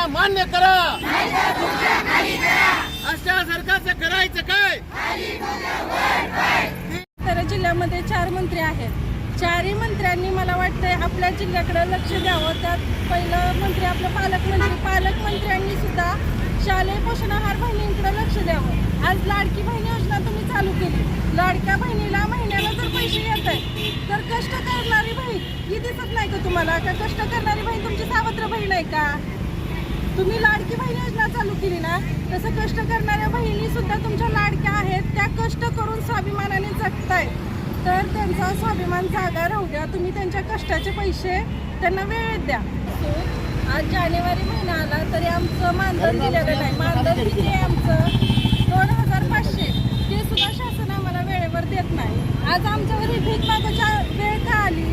आमच्या मान्य करा. अशा सरकारचं करायचं काय? तर जिल्ह्यामध्ये चार मंत्री आहेत. चारही मंत्र्यांनी मला वाटतंय आपल्या जिल्ह्याकडे लक्ष द्यावं. त्यात पहिलं मंत्री आपलं पालकमंत्री पालकमंत्र्यांनी सुद्धा शालेय पोषण आहार बहिणींकडे लक्ष द्यावं. आज लाडकी बहीण योजना तुम्ही चालू केली. लाडक्या बहिणीला महिन्याला जर पैसे येत आहे तर कष्ट करणारी बहीण ही दिसत नाही का तुम्हाला? का कष्ट करणारी बहीण तुमची सावत्र बहीण आहे का? तुम्ही लाडकी बहीण योजना चालू केली ना तसं कष्ट करणाऱ्या बहिणी सुद्धा तुमच्या लाडक्या आहेत त्या कष्ट करून स्वाभिमानाने जगताय. तर त्यांचा स्वाभिमान जागा राहू द्या तुम्ही त्यांच्या कष्टाचे पैसे त्यांना वेळेत द्या. आज जानेवारी महिना आला तरी आमचं मानधन दिलेलं नाही. मानधन किती आहे आमचं? दोन हजार पाचशे. ते सुद्धा शासन आम्हाला वेळेवर देत नाही. आज आमच्यावर ही भीक मागायच्या वेळ का आली?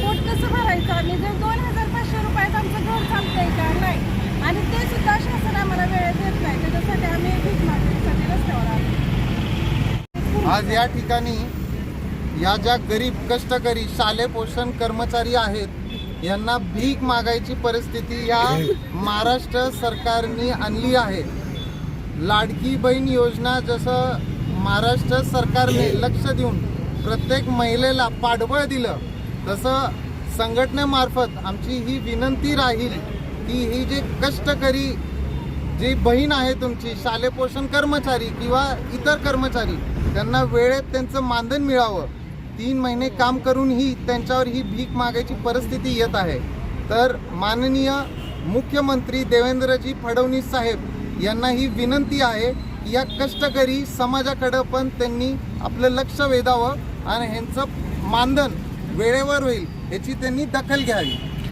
पोट कसं भरायचं? आम्ही जर दोन हजार पाचशे रुपयात आमचं घर चालतंय का नाही आणि ते सुद्धा शासन आम्हाला वेळ देत नाही त्याच्यासाठी आम्ही भीक मागण्यासाठी रस्त्यावर आलो आज या ठिकाणी या ज्या गरीब कष्टकरी शालेपोषण कर्मचारी आहेत यांना भीक मागायची परिस्थिती या महाराष्ट्र सरकारने आणली आहे. लाडकी बहीण योजना जसं महाराष्ट्र सरकारने लक्ष देऊन प्रत्येक महिलेला पाठबळ दिलं तसं संघटनेमार्फत आमची ही विनंती राहील की ही जे कष्टकरी जी बहीण आहे तुमची शालेपोषण कर्मचारी किंवा इतर कर्मचारी त्यांना वेळेत त्यांचं मानधन मिळावं. तीन महिने काम करूनही त्यांच्यावर ही भीक मागायची परिस्थिती येत आहे. तर माननीय मुख्यमंत्री देवेंद्रजी फडणवीस साहेब यांना ही विनंती आहे की या कष्टकरी समाजाकडं पण त्यांनी आपलं लक्ष वेधावं आणि ह्यांचं मानधन वेळेवर होईल याची त्यांनी दखल घ्यावी.